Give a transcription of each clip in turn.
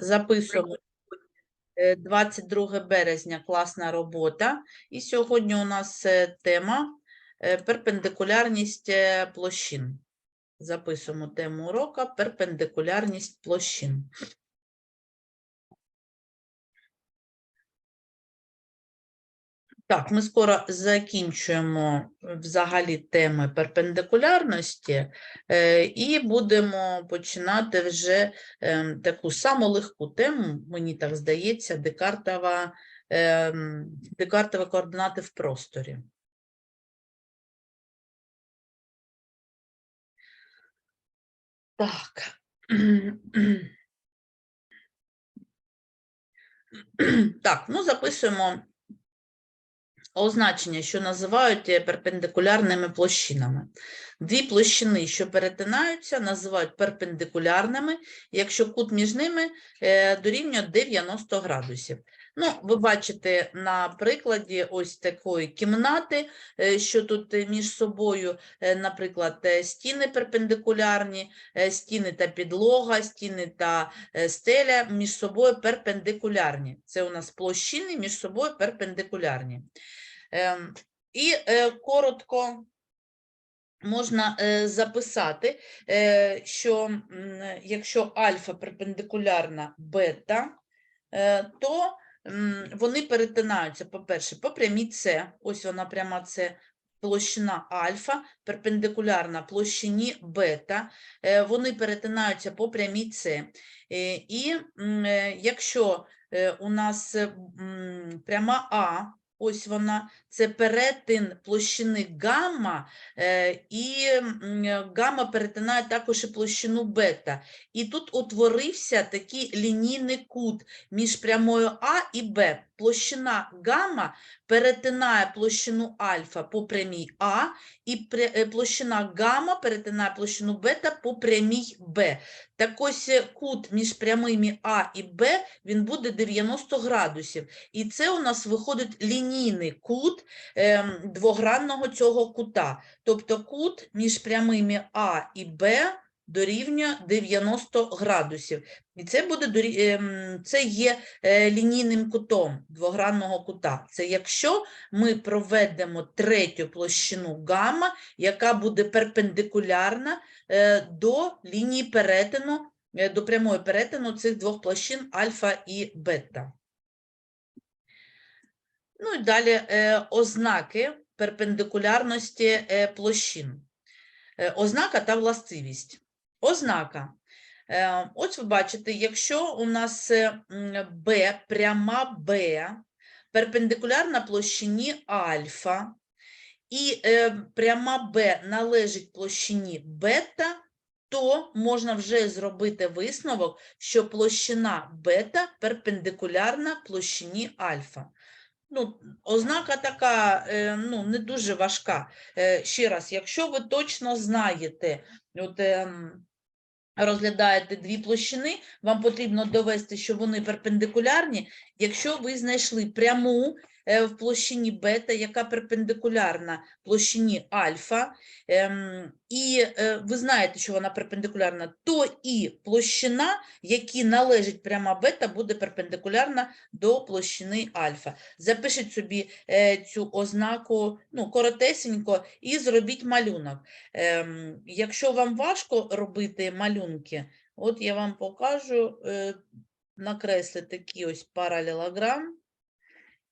записуємо е, 22 березня класна робота. І сьогодні у нас е, тема е, перпендикулярність е, площин. Записуємо тему урока перпендикулярність площин. Так, ми скоро закінчуємо е, взагалі теми перпендикулярності е, і будемо починати вже е, таку саму легку тему, мені так здається, Декартова, е, м, Декартові координати в просторі. Так. Так, ну записуємо означення, що називають е, перпендикулярними площинами. Дві площини, що перетинаються, називають перпендикулярними, якщо кут між ними е, дорівнює 90 градусів. Ну, ви бачите на прикладі ось такої кімнати, е, що тут між собою, наприклад, стіни перпендикулярні, стіни та підлога, стіни та стеля між собою перпендикулярні. Це у нас площини між собою перпендикулярні. Ем, І е, коротко можна е, записати, е, що якщо альфа перпендикулярна бета, то вони перетинаються, по-перше, по прямій С, ось вона пряма С, площина альфа перпендикулярна площині бета, вони перетинаються по прямій С. І якщо у нас пряма А, ось вона, це перетин площини гамма, е, і е, гамма перетинає також і площину бета. І тут утворився такий лінійний кут між прямою А і Б. Площина гамма перетинає площину альфа по прямій А, і е, площина гамма перетинає площину бета по прямій Б. Так ось е, кут між прямими А і Б, він буде 90 градусів. І це у нас виходить лінійний кут ем, двогранного цього кута. Тобто кут між прямими А і Б дорівнює 90 градусів. І це буде ем, це є е, лінійним кутом двогранного кута. Це якщо ми проведемо третю площину гамма, яка буде перпендикулярна е, до лінії перетину, е, до прямої перетину цих двох площин альфа і бета. Ну і далі ознаки перпендикулярності площин. Ознака та властивість. Ознака. Е, ось ви бачите, якщо у нас е, Б, пряма Б, перпендикулярна площині альфа, і е, пряма Б належить площині бета, то можна вже зробити висновок, що площина бета перпендикулярна площині альфа. Ну, ознака така ну, не дуже важка. Ще раз, якщо ви точно знаєте, от, ем, розглядаєте дві площини, вам потрібно довести, що вони перпендикулярні. Якщо ви знайшли пряму в площині бета, яка перпендикулярна площині альфа, ем, і е, ви знаєте, що вона перпендикулярна, то і площина, якій належить пряма бета, буде перпендикулярна до площини альфа. Запишіть собі е, цю ознаку ну, коротесенько і зробіть малюнок. Ем, якщо вам важко робити малюнки, от я вам покажу, е, накресли такий ось паралелограм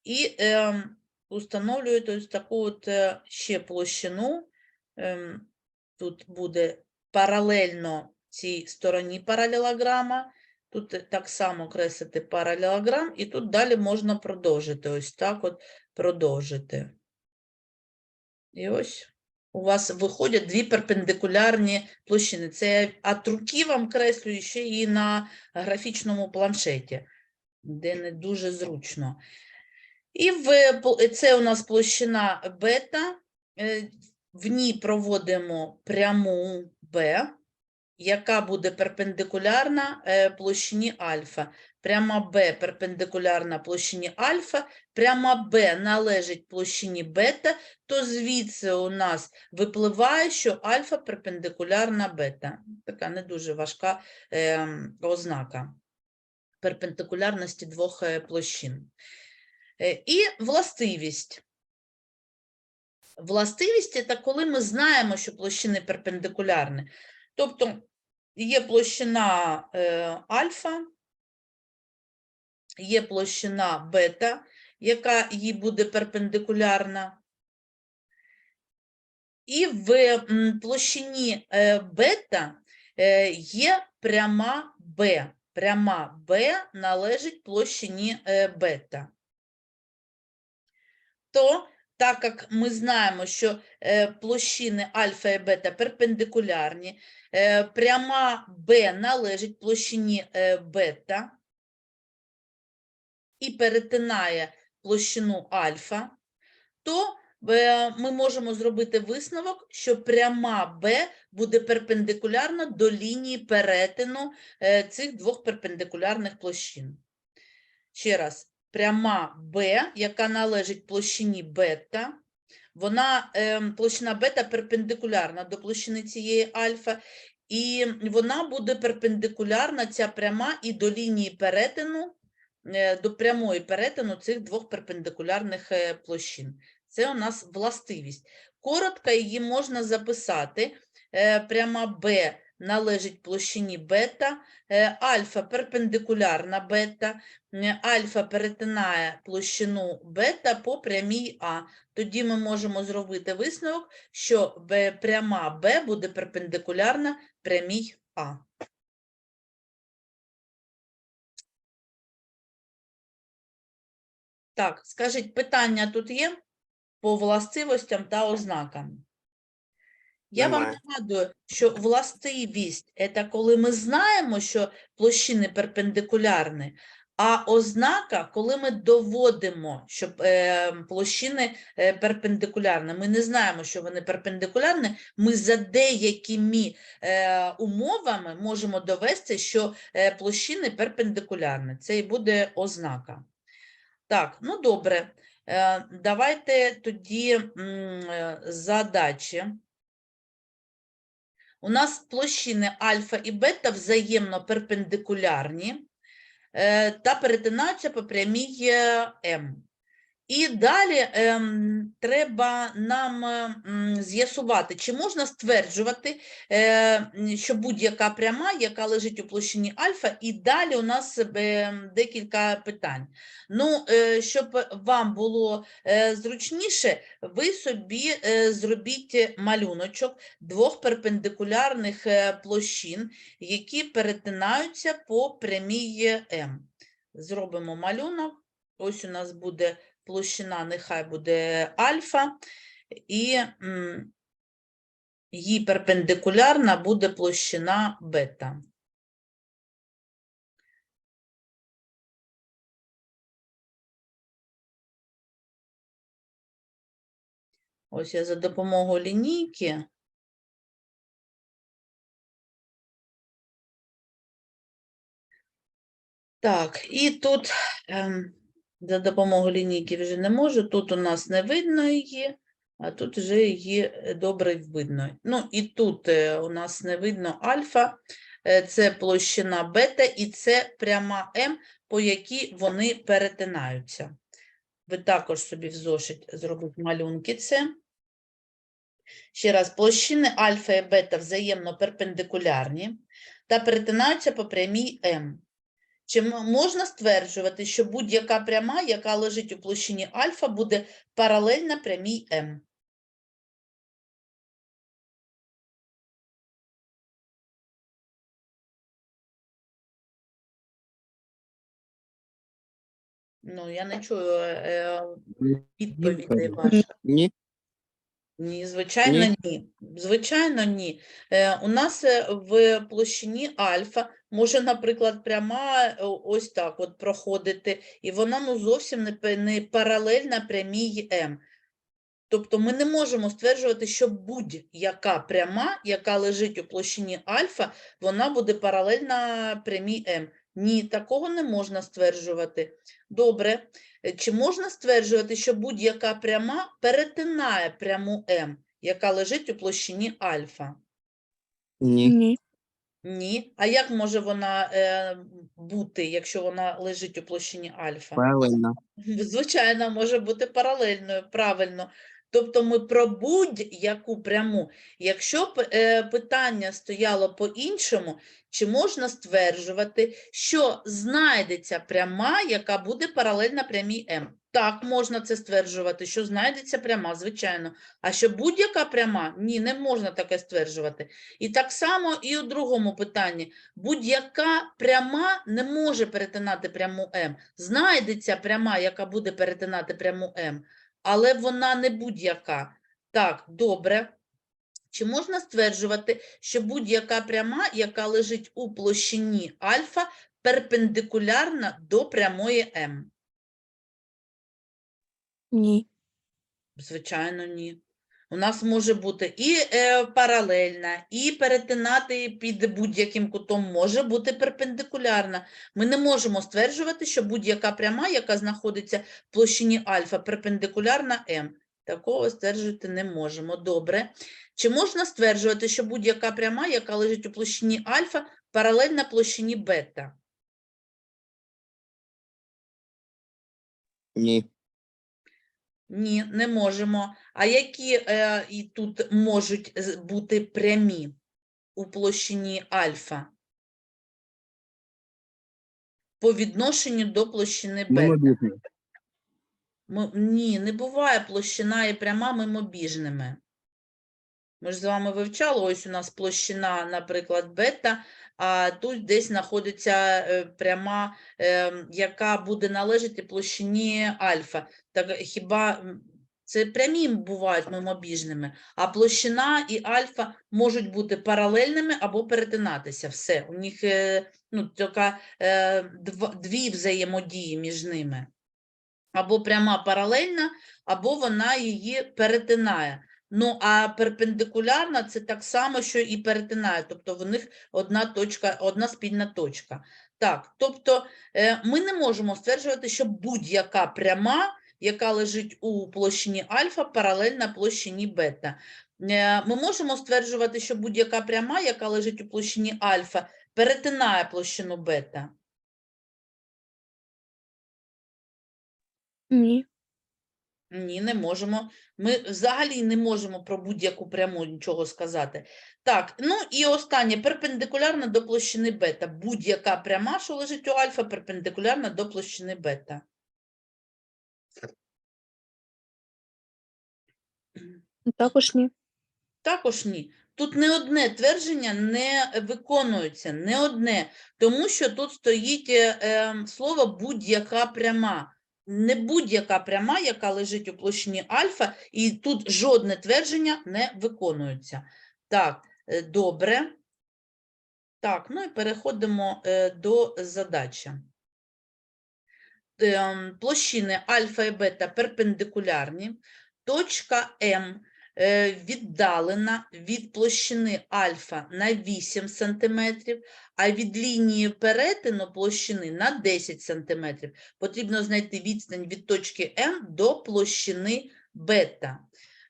і ем, установлюєте ось таку от е, ще площину. Ем, тут буде паралельно цій стороні паралелограма. Тут е, так само креслити паралелограм, і тут далі можна продовжити. Ось так от продовжити. І ось у вас виходять дві перпендикулярні площини. Це я от руки вам креслю ще і на графічному планшеті, де не дуже зручно. І в, це у нас площина бета. е, В ній проводимо пряму Б, яка буде перпендикулярна е, площині альфа. Пряма Б перпендикулярна площині альфа, пряма Б належить площині бета, то звідси у нас випливає, що альфа перпендикулярна бета. Така не дуже важка ем, ознака. перпендикулярності двох е, площин. Е, І властивість. Властивість це коли ми знаємо, що площини перпендикулярні. Тобто є площина е, альфа, є площина бета, яка їй буде перпендикулярна. І в площині е, бета е, є пряма Б. Пряма Б належить площині бета. То, так як ми знаємо, що е, площини альфа і бета перпендикулярні, е, пряма Б належить площині е, бета і перетинає площину альфа, то ми можемо зробити висновок, що пряма Б буде перпендикулярна до лінії перетину цих двох перпендикулярних площин. Ще раз, пряма Б, яка належить площині бета, вона, е, площина бета перпендикулярна до площини цієї альфа, і вона буде перпендикулярна, ця пряма, і до лінії перетину, е, до прямої перетину цих двох перпендикулярних е, площин. Це у нас властивість. Коротко її можна записати. Е, Пряма Б належить площині бета, е, альфа перпендикулярна бета, альфа перетинає площину бета по прямій А. Тоді ми можемо зробити висновок, що пряма Б буде перпендикулярна прямій А. Так, скажіть, питання тут є по властивостям та ознакам? Я вам нагадую, що властивість – це коли ми знаємо, що площини перпендикулярні, а ознака, коли ми доводимо, що е, площини е, перпендикулярні. Ми не знаємо, що вони перпендикулярні, ми за деякими е, умовами можемо довести, що площини перпендикулярні. Це і буде ознака. Так, ну добре. Давайте тоді задачі. У нас площини альфа і бета взаємно перпендикулярні е, та перетинаються по прямій е, М. І далі ем, треба нам е, м, з'ясувати, чи можна стверджувати, е, що будь-яка пряма, яка лежить у площині альфа, і далі у нас е, декілька питань. Ну, е, щоб вам було е, зручніше, ви собі е, зробіть малюночок двох перпендикулярних е, площин, які перетинаються по прямій М. Зробимо малюнок. Ось у нас буде площина, нехай буде альфа, і їй перпендикулярна буде площина бета. Ось я за допомогою лінійки. Так, і тут ем, за допомогою лінійки вже не можу. Тут у нас не видно її, а тут вже її е, добре видно. Ну і тут е, у нас не видно альфа, е, це площина бета, і це пряма М, по якій вони перетинаються. Ви також собі в зошит зробіть малюнки це. Ще раз, площини альфа і бета взаємно перпендикулярні та перетинаються по прямій М. Чи можна стверджувати, що будь-яка пряма, яка лежить у площині альфа, буде паралельна прямій М? Ну, я не чую е, відповідей ваших. Ні. Ні, звичайно, ні. Звичайно, ні. Е, у нас е, в площині альфа може, наприклад, пряма е, ось так от проходити, і вона ну, зовсім не, не паралельна прямій М. Тобто ми не можемо стверджувати, що будь-яка пряма, яка лежить у площині альфа, вона буде паралельна прямій М. Ні, такого не можна стверджувати. Добре. Е, Чи можна стверджувати, що будь-яка пряма перетинає пряму М, яка лежить у площині альфа? Ні. Ні. Ні. А як може вона е, бути, якщо вона лежить у площині альфа? Правильно. Звичайно, може бути паралельною, правильно. Тобто ми про будь-яку пряму. Якщо п- е, питання стояло по-іншому, чи можна стверджувати, що знайдеться пряма, яка буде паралельна прямій М? Так, можна це стверджувати, що знайдеться пряма, звичайно. А що будь-яка пряма? Ні, не можна таке стверджувати. І так само і у другому питанні. Будь-яка пряма не може перетинати пряму М. Знайдеться пряма, яка буде перетинати пряму М, але вона не будь-яка. Так, добре. Чи можна стверджувати, що будь-яка пряма, яка лежить у площині альфа, перпендикулярна до прямої М? Ні. Звичайно, ні. У нас може бути і е, паралельна, і перетинати під будь-яким кутом може бути перпендикулярна. Ми не можемо стверджувати, що будь-яка пряма, яка знаходиться в площині альфа, перпендикулярна М. Такого стверджувати не можемо. Добре. Чи можна стверджувати, що будь-яка пряма, яка лежить у площині альфа, паралельна площині бета? Ні. Ні, не можемо. А які е, і тут можуть бути прямі у площині альфа? По відношенню до площини бета. Ми, ні, не буває площина і пряма мимобіжними. Ми ж з вами вивчали, ось у нас площина, наприклад, бета, а тут десь знаходиться е, пряма, е, яка буде належати площині альфа. Так хіба це прямі бувають мимобіжними, а площина і альфа можуть бути паралельними або перетинатися. Все, у них е, ну, така, е, дві взаємодії між ними або пряма паралельна, або вона її перетинає. Ну, а перпендикулярна це так само, що і перетинає, тобто в них одна точка, одна спільна точка. Так, тобто е, ми не можемо стверджувати, що будь-яка пряма, яка лежить у площині альфа, паралельна площині бета. Е, Ми можемо стверджувати, що будь-яка пряма, яка лежить у площині альфа, перетинає площину бета. Ні. Ні, не можемо. Ми взагалі не можемо про будь-яку пряму нічого сказати. Так, ну і останнє перпендикулярна до площини бета. Будь-яка пряма, що лежить у альфа, перпендикулярна до площини бета. Також ні. Також ні. Тут не одне твердження не виконується, не одне, тому що тут стоїть е, ем, слово будь-яка пряма. Не будь-яка пряма, яка лежить у площині альфа, і тут жодне твердження не виконується. Так, е, добре. Так, ну і переходимо е, до задачі. Ем, Площини альфа і бета перпендикулярні. Точка М віддалена від площини альфа на 8 см, а від лінії перетину площини на 10 см. Потрібно знайти відстань від точки М до площини бета.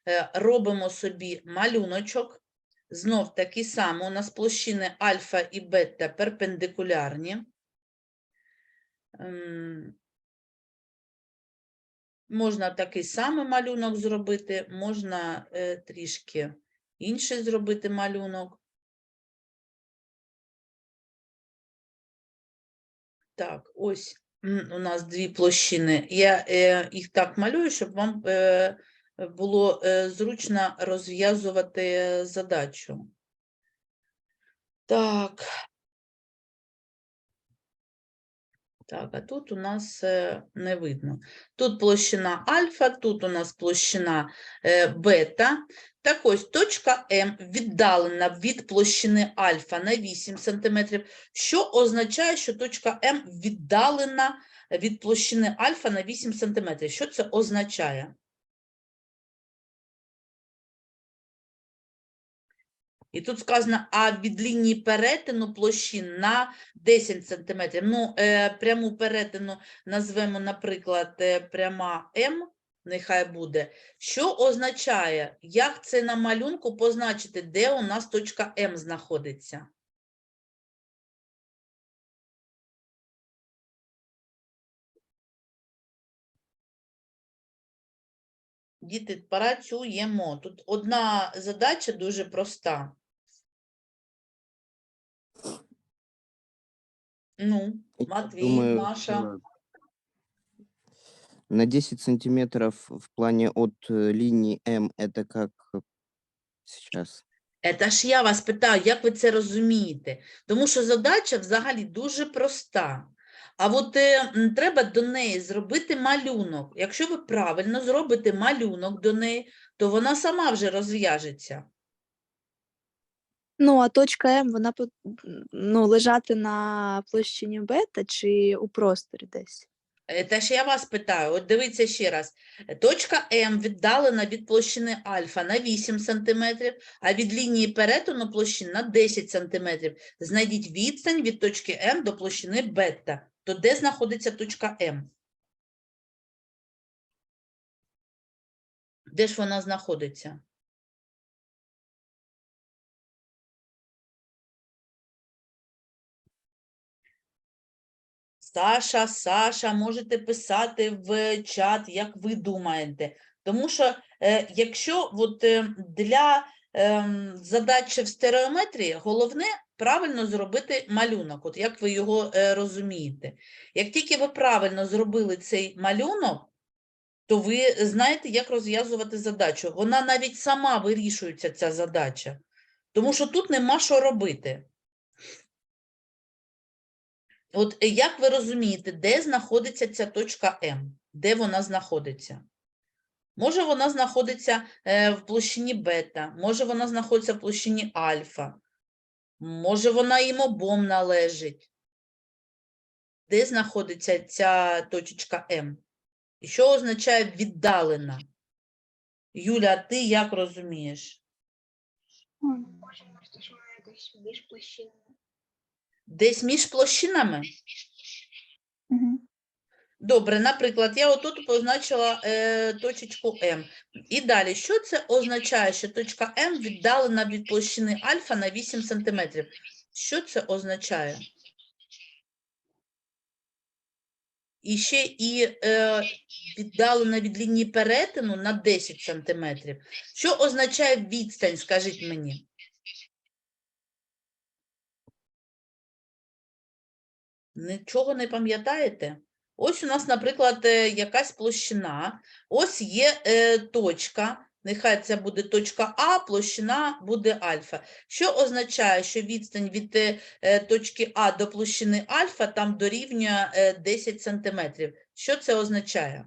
Е, Робимо собі малюночок. Знов таки само, у нас площини альфа і бета перпендикулярні. Можна такий самий малюнок зробити, можна е, трішки інший зробити малюнок. Так, ось у нас дві площини. Я е, їх так малюю, щоб вам е, було е, зручно розв'язувати е, задачу. Так. Так, а тут у нас е, не видно. Тут площина альфа, тут у нас площина е, бета. Так ось точка М віддалена від площини альфа на 8 см, що означає, що точка М віддалена від площини альфа на 8 см. Що це означає? І тут сказано, а від лінії перетину площин на 10 см. Ну, е, пряму перетину назвемо, наприклад, е, пряма М, нехай буде. Що означає, як це на малюнку позначити, де у нас точка М знаходиться? Діти, працюємо. Тут одна задача дуже проста. Ну, Я Матвій, думаю, Маша. э, На 10 сантиметров в плане от э, линии М это как э, сейчас? Це ж я вас питаю, як ви це розумієте? Тому що задача взагалі дуже проста. А от е, м, треба до неї зробити малюнок. Якщо ви правильно зробите малюнок до неї, то вона сама вже розв'яжеться. Ну, а точка М, вона ну, лежати на площині бета чи у просторі десь? Е, Та ж я вас питаю, от дивіться ще раз. Точка М віддалена від площини альфа на 8 см, а від лінії перетину площин на 10 см. Знайдіть відстань від точки М до площини бета. То де знаходиться точка М? Де ж вона знаходиться? Саша, Саша, можете писати в чат, як ви думаєте. Тому що е, якщо от, е, для ем, задачі в стереометрії головне правильно зробити малюнок, от як ви його е, розумієте. Як тільки ви правильно зробили цей малюнок, то ви знаєте, як розв'язувати задачу. Вона навіть сама вирішується, ця задача. Тому що тут нема що робити. От е, як ви розумієте, де знаходиться ця точка М? Де вона знаходиться? Може, вона знаходиться е, в площині бета, може, вона знаходиться в площині альфа, може, вона їм обом належить. Де знаходиться ця точечка М? Що означає віддалена? Юля, ти як розумієш? Можемо розташувати десь між площинами. Десь між площинами? Добре, наприклад, я отут позначила е, точечку М. І далі, що це означає, що точка М віддалена від площини альфа на 8 см? Що це означає? І ще і е, віддалена від лінії перетину на 10 см. Що означає відстань, скажіть мені? Нічого не пам'ятаєте? Ось у нас, наприклад, е, якась площина, ось є е, точка, нехай це буде точка А, площина буде альфа. Що означає, що відстань від е, е, точки А до площини альфа там дорівнює е, 10 см? Що це означає?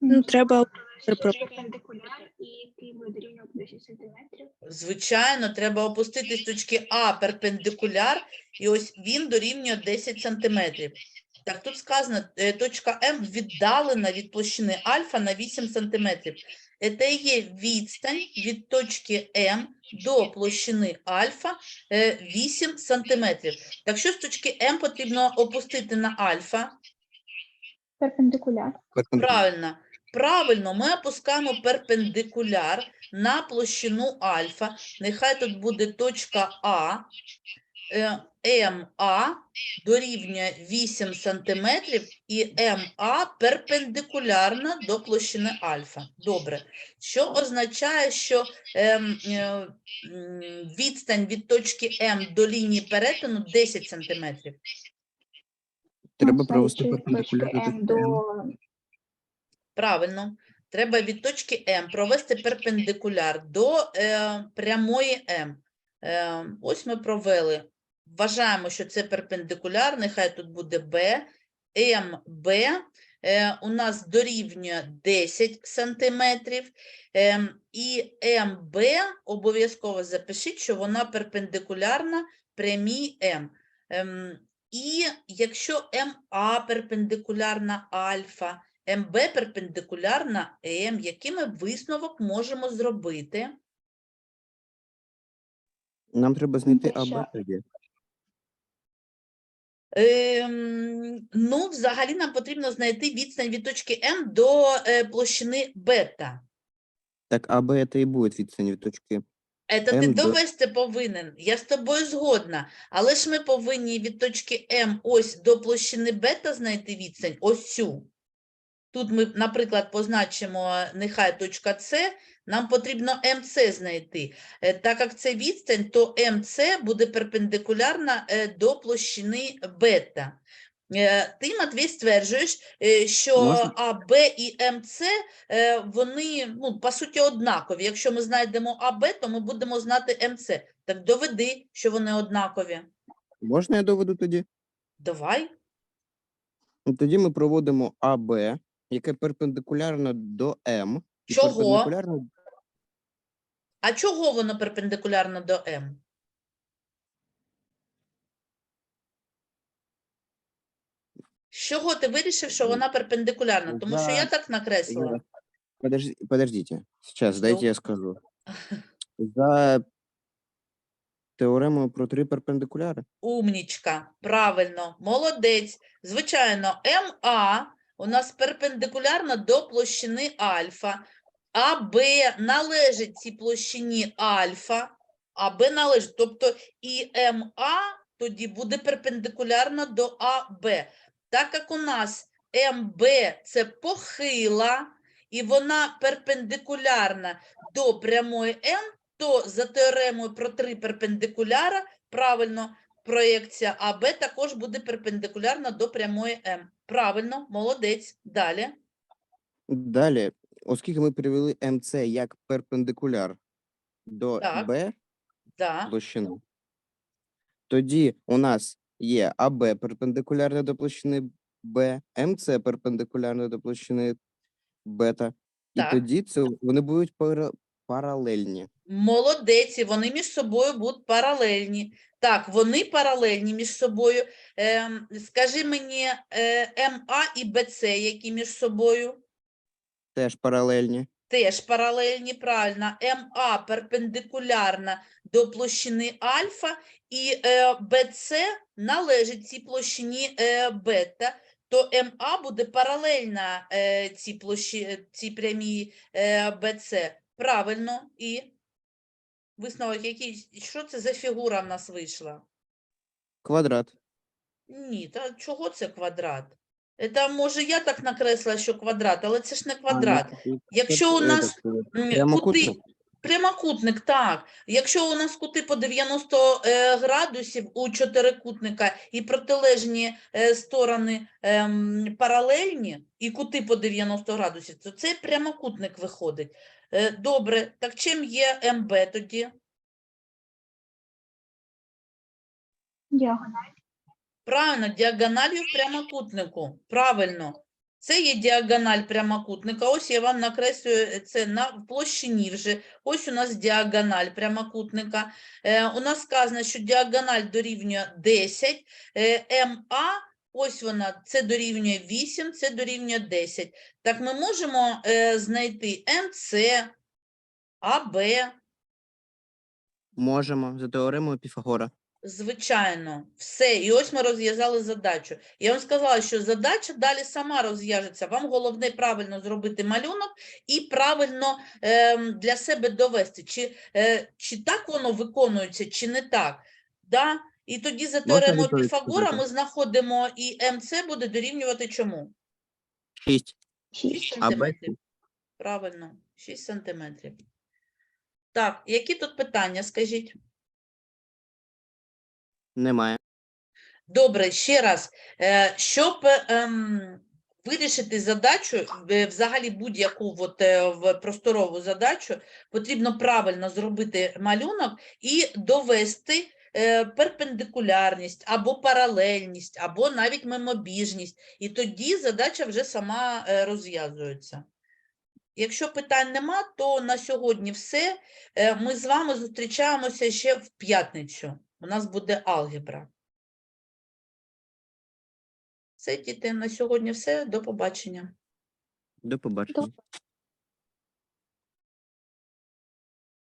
Ну, треба Перпендикуляр і ти буде дорівнювати 10 сантиметрів. Звичайно, треба опустити з точки А перпендикуляр, і ось він дорівнює 10 сантиметрів. Так, тут сказано, е, точка М віддалена від площини альфа на 8 сантиметрів. Це є відстань від точки М до площини альфа е, 8 сантиметрів. Так що з точки М потрібно опустити на альфа? Перпендикуляр. Перпендикуляр. Правильно. Правильно, ми опускаємо перпендикуляр на площину альфа. Нехай тут буде точка А. Е, МА дорівнює 8 см і МА перпендикулярна до площини альфа. Добре. Що означає, що е, м, відстань від точки М до лінії перетину 10 см? Треба провести перпендикуляр до М точки М. до Правильно. Треба від точки М провести перпендикуляр до е, прямої М. Е, ось ми провели. Вважаємо, що це перпендикуляр, нехай тут буде Б. МБ е, у нас дорівнює 10 сантиметрів. Е, і МБ обов'язково запишіть, що вона перпендикулярна прямій М. Ем, і якщо МА перпендикулярна альфа, МБ перпендикулярна М, який ми висновок можемо зробити? Нам треба знайти АБ тоді. Ем, ну, взагалі нам потрібно знайти відстань від точки М до е, площини бета. Так, АБ це і буде відстань від точки. Це ти М до- довести повинен. Я з тобою згодна. Але ж ми повинні від точки М ось до площини бета знайти відстань, ось цю. Тут ми, наприклад, позначимо нехай точка С, нам потрібно МС знайти. Е, Так як це відстань, то МС буде перпендикулярна е, до площини бета. Е, Ти, Матвій, стверджуєш, що Можна? АБ і МС, е, вони, ну, по суті, однакові. Якщо ми знайдемо АБ, то ми будемо знати МС. Так доведи, що вони однакові. Можна я доведу тоді? Давай. Ну, Тоді ми проводимо АБ, яке перпендикулярно до М. і Чого? перпендикулярно А чого воно перпендикулярно до М? З чого ти вирішив, що вона перпендикулярна? Тому що я за- так накреслила. Подожди, подождите, сейчас, дайте я скажу. За теоремою про три перпендикуляри. Умнічка, правильно, молодець. Звичайно, МА у нас перпендикулярна до площини альфа, АБ належить цій площині альфа, АБ належить, тобто і МА тоді буде перпендикулярна до АБ. Так як у нас МБ це похила, і вона перпендикулярна до прямої М, то за теоремою про три перпендикуляра правильно проєкція АБ також буде перпендикулярна до прямої М. Правильно, молодець. Далі. Далі, оскільки ми перевели МЦ як перпендикуляр до Так. Б Да. площини, тоді у нас є АБ перпендикулярне до площини Б, МЦ перпендикулярне до площини бета. І Так. тоді це вони будуть пара- паралельні. Молодець, і вони між собою будуть паралельні. Так, вони паралельні між собою. Ем, скажи мені, е, МА і БЦ, які між собою? Теж паралельні. Теж паралельні, правильно. МА перпендикулярна до площини альфа, і е, БЦ належить цій площині е, бета, то МА буде паралельна е, цій, площі, цій прямій е, БЦ. Правильно. І висновок який? Що це за фігура в нас вийшла? Квадрат. Ні, та чого це квадрат? Це, може, я так накреслила, що квадрат, але це ж не квадрат. Якщо у нас М, кути, Прямокутник. так. Якщо у нас кути по 90 е, градусів у чотирикутника і протилежні е, сторони ем, паралельні, і кути по 90 градусів, то це прямокутник виходить. Е, добре, так чим є МБ тоді? Діагональ. Правильно, діагональю в прямокутнику. Правильно. Це є діагональ прямокутника. Ось я вам накреслюю це на площині вже. Ось у нас діагональ прямокутника. Е, у нас сказано, що діагональ дорівнює 10. Е, МА, ось вона, це дорівнює 8, це дорівнює 10. Так ми можемо е, знайти МЦ, АБ, Можемо за теоремою Піфагора. Звичайно, все. І ось ми розв'язали задачу. Я вам сказала, що задача далі сама розв'яжеться. Вам головне правильно зробити малюнок і правильно ем, для себе довести, чи, е, чи так воно виконується, чи не так. Да? І тоді за теоремою Піфагора ми знаходимо і МЦ буде дорівнювати чому? 6. 6 Шість. Сантиметрів. Правильно, 6 сантиметрів. Так, які тут питання, скажіть? немає. Добре, ще раз, е, щоб ем, вирішити задачу, взагалі будь-яку от, е, в просторову задачу, потрібно правильно зробити малюнок і довести перпендикулярність або паралельність, або навіть мимобіжність. І тоді задача вже сама е, розв'язується. Якщо питань нема, то на сьогодні все. Е, Ми з вами зустрічаємося ще в п'ятницю. У нас буде алгебра. Все, діти, на сьогодні все. До побачення. До побачення.